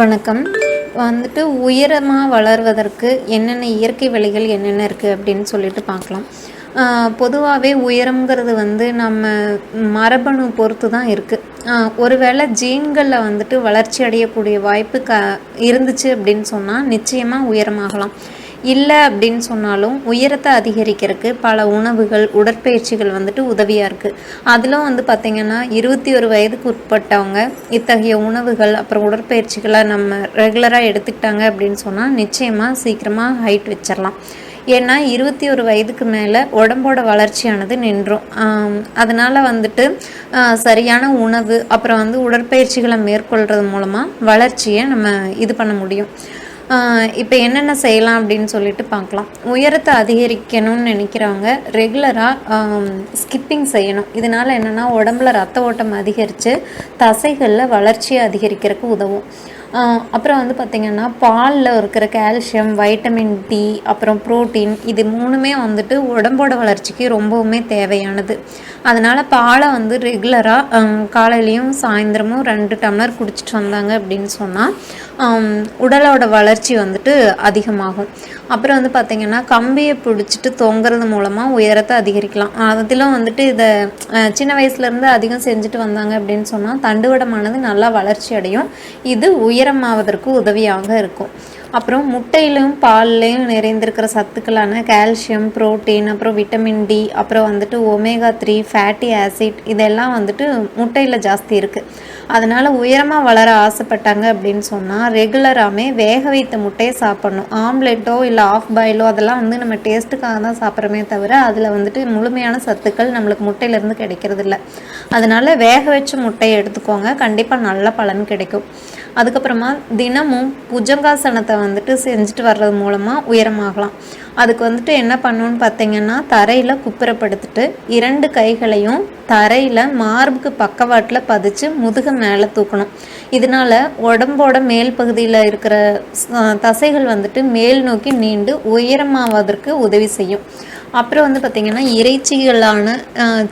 வணக்கம். வந்துட்டு உயரமாக வளர்வதற்கு என்னென்ன இயற்கை வழிகள் என்னென்ன இருக்குது அப்படின்னு சொல்லிட்டு பார்க்கலாம். பொதுவாகவே உயரம்ங்கிறது வந்து நம்ம மரபணு பொறுத்து தான் இருக்குது ஒருவேளை ஜீன்களில் வந்துட்டு வளர்ச்சி அடையக்கூடிய வாய்ப்பு க இருந்துச்சு அப்படின்னு சொன்னால் நிச்சயமாக உயரமாகலாம். இல்லை அப்படின்னு சொன்னாலும் உயரத்தை அதிகரிக்கிறதுக்கு பல உணவுகள் உடற்பயிற்சிகள் வந்துட்டு உதவியாக இருக்குது அதிலும் வந்து பார்த்திங்கன்னா இருபத்தி ஒரு வயதுக்கு உட்பட்டவங்க இத்தகைய உணவுகள் அப்புறம் உடற்பயிற்சிகளை நம்ம ரெகுலராக எடுத்துக்கிட்டாங்க அப்படின்னு சொன்னால் நிச்சயமாக சீக்கிரமாக ஹைட் வச்சிடலாம் ஏன்னா இருபத்தி ஒரு வயதுக்கு மேலே உடம்போட வளர்ச்சியானது நின்றும். அதனால் வந்துட்டு சரியான உணவு அப்புறம் வந்து உடற்பயிற்சிகளை மேற்கொள்கிறது மூலமாக வளர்ச்சியை நம்ம இது பண்ண முடியும். இப்போ என்னென்ன செய்யலாம் அப்படின்னு சொல்லிட்டு பார்க்கலாம் உயரத்தை அதிகரிக்கணும்னு நினைக்கிறவங்க ரெகுலராக ஸ்கிப்பிங் செய்யணும். இதனால் என்னென்னா உடம்புல ரத்த ஓட்டம் அதிகரித்து தசைகளில் வளர்ச்சியை அதிகரிக்கிறதுக்கு உதவும். அப்புறம் வந்து பார்த்திங்கன்னா பாலில் இருக்கிற கால்சியம் வைட்டமின் டி அப்புறம் ப்ரோட்டீன் இது மூணுமே வந்துட்டு உடம்போட வளர்ச்சிக்கு ரொம்பவுமே தேவையானது. அதனால் பாலை வந்து ரெகுலராக காலையிலையும் சாயந்தரமும் ரெண்டு டம்ளர் குடிச்சிட்டு வந்தாங்க அப்படின்னு சொன்னால் உடலோட வளர்ச்சி வந்துட்டு அதிகமாகும். அப்புறம் வந்து பார்த்திங்கன்னா கம்பியை பிடிச்சிட்டு தொங்குறது மூலமாக உயரத்தை அதிகரிக்கலாம். அதிலும் வந்துட்டு இதை சின்ன வயசுலேருந்து அதிகம் செஞ்சுட்டு வந்தாங்க அப்படின்னு சொன்னால் தண்டுவடமானது நல்லா வளர்ச்சி அடையும். இது உயரமாவதற்கு உதவியாக இருக்கும். அப்புறம் முட்டையிலும் பால்லையும் நிறைந்திருக்கிற சத்துக்களான கால்சியம் ப்ரோட்டீன் அப்புறம் விட்டமின் டி அப்புறம் வந்துட்டு ஒமேகா த்ரீ ஃபேட்டி ஆசிட் இதெல்லாம் வந்துட்டு முட்டையில் ஜாஸ்தி இருக்குது அதனால் உயரமாக வளர ஆசைப்பட்டாங்க அப்படின்னு சொன்னால் ரெகுலராகவே வேக வைத்த முட்டையை சாப்பிட்ணும். ஆம்லெட்டோ இல்லை ஆஃப் பாயிலோ அதெல்லாம் வந்து நம்ம டேஸ்ட்டுக்காக தான் சாப்பிட்றோமே தவிர அதில் வந்துட்டு முழுமையான சத்துக்கள் நம்மளுக்கு முட்டையிலேருந்து கிடைக்கிறது இல்லை அதனால் வேக வச்ச முட்டையை எடுத்துக்கோங்க. கண்டிப்பாக நல்ல பலன் கிடைக்கும். அதுக்கப்புறமா தினமும் புஜங்காசனத்தை வந்துட்டு செஞ்சுட்டு வர்றது மூலமாக உயரமாகலாம். அதுக்கு வந்துட்டு என்ன பண்ணணும்னு பார்த்தீங்கன்னா தரையில் குப்புறப்படுத்திட்டு இரண்டு கைகளையும் தரையில் மார்புக்கு பக்கவாட்டில் பதிச்சு முதுகு மேலே தூக்கணும். இதனால் உடம்போட மேல் பகுதியில் இருக்கிற தசைகள் வந்துட்டு மேல் நோக்கி நீண்டு உயரமாவதற்கு உதவி செய்யும். அப்புறம் வந்து பார்த்திங்கன்னா இறைச்சிகளான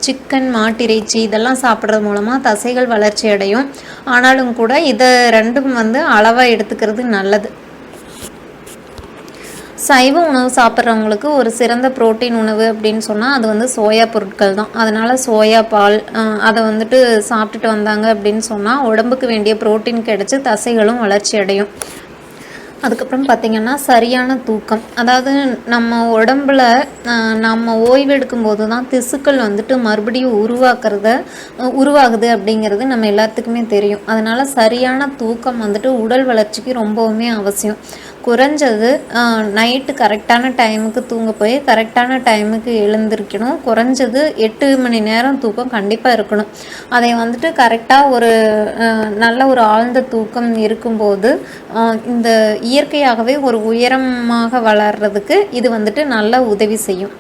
சிக்கன் மாட்டிறைச்சி இதெல்லாம் சாப்பிட்றது மூலமாக தசைகள் வளர்ச்சி அடையும். ஆனாலும் கூட இதை ரெண்டும் வந்து அளவாக எடுத்துக்கிறது நல்லது. சைவ உணவு சாப்பிட்றவங்களுக்கு ஒரு சிறந்த புரோட்டீன் உணவு அப்படின்னு சொன்னால் அது வந்து சோயா பொருட்கள் தான். அதனால் சோயா பால் அதை வந்துட்டு சாப்பிட்டுட்டு வந்தாங்க அப்படின்னு சொன்னால் உடம்புக்கு வேண்டிய புரோட்டீன் கிடைச்சி தசைகளும் வளர்ச்சி அடையும். அதுக்கப்புறம் பார்த்திங்கன்னா சரியான தூக்கம். அதாவது நம்ம உடம்புல நம்ம ஓய்வெடுக்கும் போது தான் திசுக்கள் வந்துட்டு மறுபடியும் உருவாக்குறத உருவாகுது அப்படிங்கிறது நம்ம எல்லாத்துக்குமே தெரியும். அதனால் சரியான தூக்கம் வந்துட்டு உடல் வளர்ச்சிக்கு ரொம்பவுமே அவசியம். குறைஞ்சது நைட்டு கரெக்டான டைமுக்கு தூங்க போய் கரெக்டான டைமுக்கு எழுந்திருக்கணும். குறைஞ்சது எட்டு மணி நேரம் தூக்கம் கண்டிப்பாக இருக்கணும். அதை வந்துட்டு கரெக்டாக ஒரு நல்ல ஒரு ஆழ்ந்த தூக்கம் இருக்கும்போது இந்த இயற்கையாகவே ஒரு உயரமாக வளர்கிறதுக்கு இது வந்துட்டு நல்லா உதவி செய்யும்.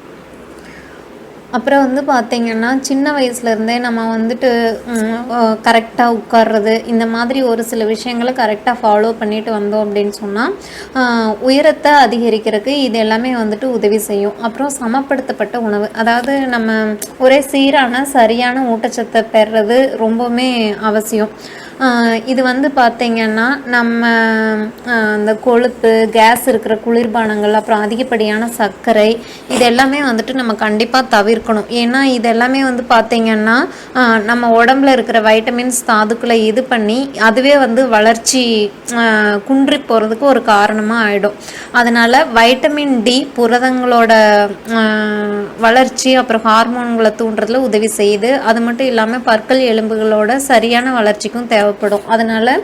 அப்புறம் வந்து பார்த்திங்கன்னா சின்ன வயசுலேருந்தே நம்ம வந்துட்டு கரெக்டாக உட்கார்றது இந்த மாதிரி ஒரு சில விஷயங்களை கரெக்டாக ஃபாலோ பண்ணிட்டு வந்தோம் அப்படின்னு சொன்னால் உயரத்தை அதிகரிக்கிறதுக்கு இது எல்லாமே வந்துட்டு உதவி செய்யும். அப்புறம் சமப்படுத்தப்பட்ட உணவு. அதாவது நம்ம ஒரே சீரான சரியான ஊட்டச்சத்தை பெறுறது ரொம்பவுமே அவசியம். இது வந்து பார்த்திங்கன்னா நம்ம அந்த கொழுப்பு கேஸ் இருக்கிற குளிர்பானங்கள் அப்புறம் அதிகப்படியான சர்க்கரை இது எல்லாமே வந்துட்டு நம்ம கண்டிப்பாக தவிர்க்கணும். ஏன்னா இது எல்லாமே வந்து பார்த்திங்கன்னா நம்ம உடம்புல இருக்கிற வைட்டமின்ஸ் தாதுக்களை இது பண்ணி அதுவே வந்து வளர்ச்சி குன்றி போகிறதுக்கு ஒரு காரணமாக ஆகிடும் அதனால் வைட்டமின் டி புரதங்களோட வளர்ச்சி அப்புறம் ஹார்மோன்களை தூண்டுறதுல உதவி செய்யுது. அது மட்டும் இல்லாமல் பற்கள் எலும்புகளோட சரியான வளர்ச்சிக்கும் தேவை. தேவைப்படும். அதனால்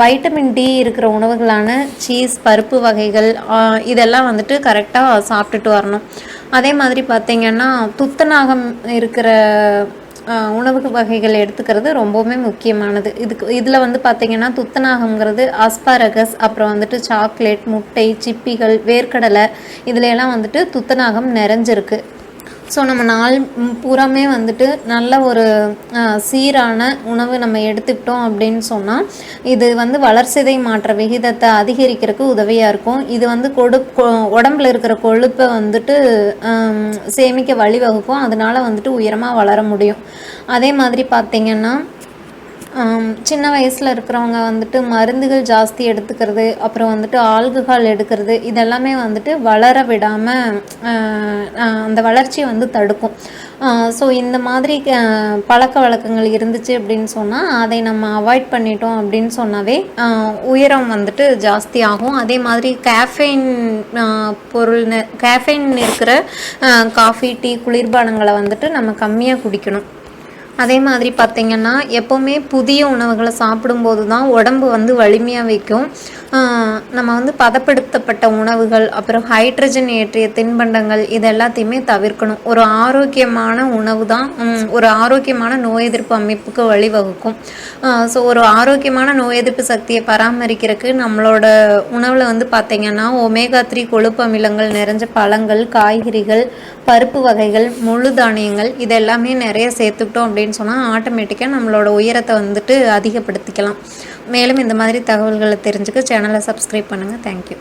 வைட்டமின் டி இருக்கிற உணவுகளான சீஸ் பருப்பு வகைகள் இதெல்லாம் வந்துட்டு கரெக்டாக சாப்பிட்டுட்டு வரணும். அதே மாதிரி பார்த்திங்கன்னா துத்தநாகம் இருக்கிற உணவு வகைகள் எடுத்துக்கிறது ரொம்பவுமே முக்கியமானது. இதுக்கு இதில் வந்து பார்த்திங்கன்னா துத்தநாகங்கிறது அஸ்பாரகஸ் அப்புறம் வந்துட்டு சாக்லேட் முட்டை சிப்பிகள் வேர்க்கடலை இதிலெல்லாம் வந்துட்டு துத்தநாகம் நிறைஞ்சிருக்கு. ஸோ நம்ம நாள் பூராமே வந்துட்டு நல்ல ஒரு சீரான உணவு நம்ம எடுத்துக்கிட்டோம் அப்படின்னு சொன்னால் இது வந்து வளர்சிதை மாற்ற விகிதத்தை அதிகரிக்கிறதுக்கு உதவியாக இருக்கும். இது வந்து கொடு உடம்புல இருக்கிற கொழுப்பை வந்துட்டு சேமிக்க வழிவகுக்கும். அதனால் வந்துட்டு உயரமாக வளர முடியும். அதே மாதிரி பார்த்திங்கன்னா சின்ன வயசில் இருக்கிறவங்க வந்துட்டு மருந்துகள் ஜாஸ்தி எடுத்துக்கிறது அப்புறம் வந்துட்டு ஆல்கஹால் எடுக்கிறது இதெல்லாமே வந்துட்டு வளர விடாமல் அந்த வளர்ச்சியை வந்து தடுக்கும். ஸோ இந்த மாதிரி பழக்க வழக்கங்கள் இருந்துச்சு அப்படின்னு சொன்னால் அதை நம்ம அவாய்ட் பண்ணிட்டோம் அப்படின்னு சொன்னாவே உயரம் வந்துட்டு ஜாஸ்தி ஆகும். அதே மாதிரி கேஃபைன் பொருள் கேஃபைன் இருக்கிற காஃபி டீ குளிர்பானங்களை வந்துட்டு நம்ம கம்மியாக குடிக்கணும். அதே மாதிரி பார்த்திங்கன்னா எப்போவுமே புதிய உணவுகளை சாப்பிடும்போது தான் உடம்பு வந்து வலிமையாக வைக்கும். நம்ம வந்து பதப்படுத்தப்பட்ட உணவுகள் அப்புறம் ஹைட்ரஜன் ஏற்றிய தின்பண்டங்கள் இது எல்லாத்தையுமே தவிர்க்கணும். ஒரு ஆரோக்கியமான உணவு தான் ஒரு ஆரோக்கியமான நோய் எதிர்ப்பு அமைப்புக்கு வழிவகுக்கும். ஸோ ஒரு ஆரோக்கியமான நோய் எதிர்ப்பு சக்தியை பராமரிக்கிறதுக்கு நம்மளோட உணவில் வந்து பார்த்திங்கன்னா ஒமேகா த்ரீ கொழுப்பு அமிலங்கள் நிறைஞ்ச பழங்கள் காய்கறிகள் பருப்பு வகைகள் முழு தானியங்கள் இதெல்லாமே நிறைய சேர்த்துக்கிட்டோம் அப்படின்னு சொன்னால் ஆட்டோமேட்டிக்காக நம்மளோட உயரத்தை வந்துட்டு அதிகப்படுத்திக்கலாம். மேலும் இந்த மாதிரி தகவல்களை தெரிஞ்சுக்க சேனலை சப்ஸ்கிரைப் பண்ணுங்கள் தேங்க்யூ